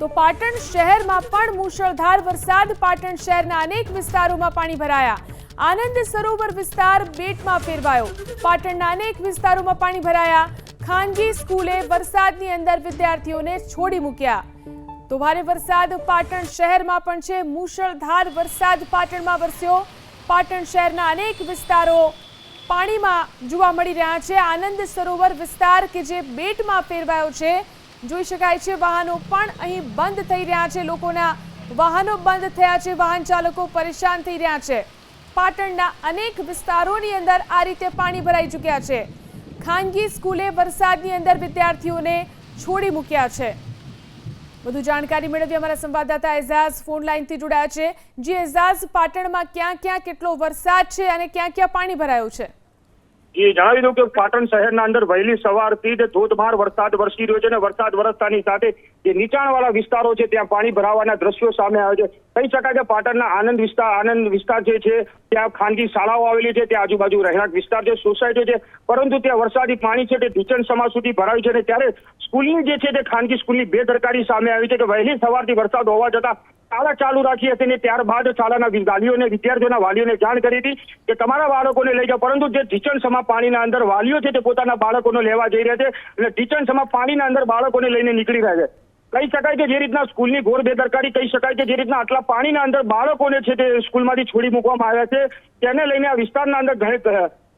તો પાટણ શહેરમાં પણ મુશળધાર વરસાદ. પાટણ શહેરના અનેક વિસ્તારોમાં પાણી ભરાયા. આનંદ સરોવર વિસ્તાર બેટમાં ફેરવાયો. પાટણના અનેક વિસ્તારોમાં પાણી ભરાયા. ખાનગી સ્કૂલે વરસાદની અંદર વિદ્યાર્થીઓને છોડી મૂક્યા. તો ભારે વરસાદ પાટણ શહેરમાં પણ છે. મુશળધાર વરસાદ પાટણમાં વરસ્યો. પાટણ શહેરના અનેક વિસ્તારો પાણીમાં જોવા મળી રહ્યા છે. આનંદ સરોવર વિસ્તાર કે જે બેટમાં ફેરવાયો છે જોઈ શકાય છે, વાહનો પણ અહીં બંધ થઈ રહ્યા છે. લોકોના વાહનો બંધ થયા છે, વાહન ચાલકો પરેશાન થઈ રહ્યા છે. પાટણના અનેક વિસ્તારોની અંદર આ રીતે પાણી ભરાઈ ચૂક્યા છે. ખાનગી સ્કૂલે વરસાદની અંદર વિદ્યાર્થીઓને છોડી મૂક્યા છે. વધુ જાણકારી મેળવી અમારા સંવાદદાતા એઝાઝ ફોન લાઈનથી જોડાયા છે. જે, એઝાઝ, પાટણમાં ક્યાં ક્યાં કેટલો વરસાદ છે અને ક્યાં ક્યાં પાણી ભરાયું છે? જી જણાવી દઉં કે પાટણ શહેરના અંદર વહેલી સવારથી જ ધોધમાર વરસાદ વરસી રહ્યો છે અને વરસાદ વરસતાની સાથે જે નીચાણવાળા વિસ્તારો છે, ત્યાં પાણી ભરાવાના દ્રશ્યો સામે આવે છે. કહી શકાય કે પાટણના આનંદ વિસ્તાર આનંદ વિસ્તાર જે છે, ત્યાં ખાનગી શાળાઓ આવેલી છે, ત્યાં આજુબાજુ રહેણાંક વિસ્તાર છે સોસાયટીઓ છે, પરંતુ ત્યાં વરસાદી પાણી છે તે ઢીચણ સમાજ સુધી ભરાયું છે અને ત્યારે સ્કૂલની જે છે તે ખાનગી સ્કૂલની બેદરકારી સામે આવી છે કે વહેલી સવારથી વરસાદ હોવા છતાં શાળા ચાલુ રાખી હતી ને ત્યારબાદ શાળાના વાલીઓને, વિદ્યાર્થીઓના વાલીઓને જાણ કરી હતી કે તમારા બાળકોને લઈ જાઓ. પરંતુ જે ઢીચણ સમા પાણીના અંદર વાલીઓ છે તે પોતાના બાળકોને લેવા જઈ રહ્યા છે અને ઢીચણ સમા પાણીના અંદર બાળકોને લઈને નીકળી રહ્યા છે. કહી શકાય કે જે રીતના સ્કૂલની ઘોર બેદરકારી, કહી શકાય કે જે રીતના આટલા પાણીના અંદર બાળકોને છે તે સ્કૂલમાંથી છોડી મૂકવામાં આવ્યા છે, તેને લઈને આ વિસ્તારના અંદર ઘણે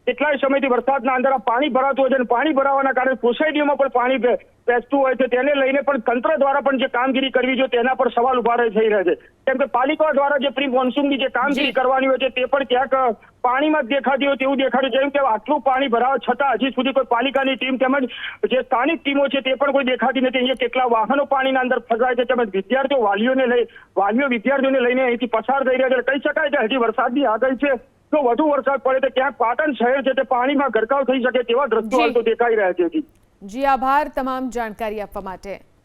કેટલાય સમયથી વરસાદના અંદર આ પાણી ભરાતું હોય છે અને પાણી ભરાવાના કારણે સોસાયટીઓમાં પણ પાણી પેસતું હોય છે. તેને લઈને પણ તંત્ર દ્વારા પણ જે કામગીરી કરવી જોઈએ તેના પર સવાલ ઊભા થઈ રહ્યા છે. કેમ કે પાલિકા દ્વારા જે પ્રી મોન્સૂનની જે કામગીરી કરવાની હોય છે તે પણ ક્યાંક પાણીમાં જ દેખાતી હોય તેવું દેખાડ્યું છે એમ કે આટલું પાણી ભરાવા છતાં હજી સુધી કોઈ પાલિકાની ટીમ તેમજ જે સ્થાનિક ટીમો છે તે પણ કોઈ દેખાતી નથી. અહીંયા કેટલા વાહનો પાણીના અંદર ફસાય છે તેમજ વિદ્યાર્થીઓ વાલીઓને લઈ વાલીઓ વિદ્યાર્થીઓને લઈને અહીંથી પસાર થઈ રહ્યા છે. કહી શકાય કે હજી વરસાદની આગાહી છે. જો વધુ વરસાદ પડે તો ક્યાંક પાટણ શહેર છે તે પાણીમાં ગરકાવ થઈ શકે તેવા દ્રશ્યો હાલ તો દેખાઈ રહ્યા છે જી. જી આભાર તમામ જાણકારી આપવા માટે.